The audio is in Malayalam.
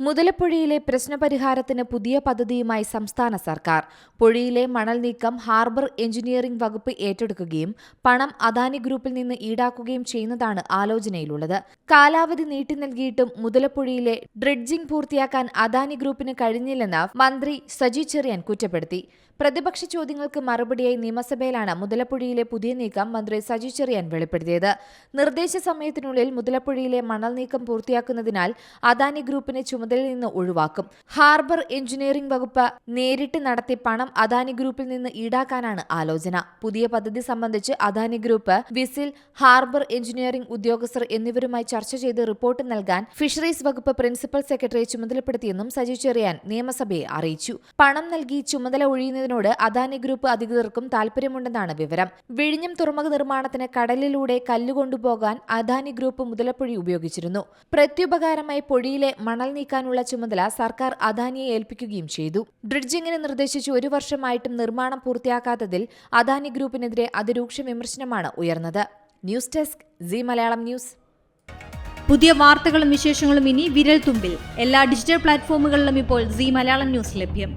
മുതലപ്പുഴയിലെ പ്രശ്നപരിഹാരത്തിന് പുതിയ പദ്ധതിയുമായി സംസ്ഥാന സർക്കാർ. പുഴയിലെ മണൽ നീക്കം ഹാർബർ എഞ്ചിനീയറിംഗ് വകുപ്പ് ഏറ്റെടുക്കുകയും പണം അദാനി ഗ്രൂപ്പിൽ നിന്ന് ഈടാക്കുകയും ചെയ്യുന്നതാണ് ആലോചനയിലുള്ളത്. കാലാവധി നീട്ടി നൽകിയിട്ടും മുതലപ്പുഴയിലെ ഡ്രിഡ്ജിംഗ് പൂർത്തിയാക്കാൻ അദാനി ഗ്രൂപ്പിന് കഴിഞ്ഞില്ലെന്ന് മന്ത്രി സജി ചെറിയാൻ കുറ്റപ്പെടുത്തി. പ്രതിപക്ഷ ചോദ്യങ്ങൾക്ക് മറുപടിയായി നിയമസഭയിലാണ് മുതലപ്പുഴയിലെ പുതിയ നീക്കം മന്ത്രി സജി ചെറിയാൻ വെളിപ്പെടുത്തിയത്. നിർദ്ദേശ സമയത്തിനുള്ളിൽ മുതലപ്പുഴയിലെ മണൽ നീക്കം പൂർത്തിയാക്കുന്നതിനാൽ അദാനി ഗ്രൂപ്പിനെ ചുമതലയിൽ നിന്ന് ഒഴിവാക്കും. ഹാർബർ എഞ്ചിനീയറിംഗ് വകുപ്പ് നേരിട്ട് നടത്തി പണം അദാനി ഗ്രൂപ്പിൽ നിന്ന് ഈടാക്കാനാണ് ആലോചന. പുതിയ പദ്ധതി സംബന്ധിച്ച് Adani group VISL harbour engineering ഉദ്യോഗസ്ഥർ എന്നിവരുമായി ചർച്ച ചെയ്ത് റിപ്പോർട്ട് നൽകാൻ ഫിഷറീസ് വകുപ്പ് പ്രിൻസിപ്പൽ സെക്രട്ടറിയെ ചുമതലപ്പെടുത്തിയെന്നും സജി ചെറിയാൻ നിയമസഭയെ അറിയിച്ചു. പണം നൽകി ചുമതല ഒഴിയുന്നതിനോട് അദാനി ഗ്രൂപ്പ് അധികൃതർക്കും താൽപര്യമുണ്ടെന്നാണ് വിവരം. വിഴിഞ്ഞം തുറമുഖ നിർമ്മാണത്തിന് കടലിലൂടെ കല്ലുകൊണ്ടുപോകാൻ അദാനി ഗ്രൂപ്പ് മുതലപ്പൊഴി ഉപയോഗിച്ചിരുന്നു. പ്രത്യുപകാരമായി പൊഴിയിലെ മണൽ നീക്കാനുള്ള ചുമതല സർക്കാർ അദാനിയെ ഏൽപ്പിക്കുകയും ചെയ്തു. ഡ്രിഡ്ജിങ്ങിന് നിർദ്ദേശിച്ച് ഒരു വർഷമായിട്ടും നിർമ്മാണം പൂർത്തിയാക്കാത്തതിൽ അദാനി ഗ്രൂപ്പിനെതിരെ അതിരൂക്ഷ വിമർശനമാണ് ഉയർന്നത്. News desk Zee Malayalam news. പുതിയ വാർത്തകളും വിശേഷങ്ങളും ഇനി വിരൽ തുമ്പിൽ എല്ലാ ഡിജിറ്റൽ പ്ലാറ്റ്ഫോമുകളിലും ഇപ്പോൾ സി മലയാളം ന്യൂസ് ലഭ്യം.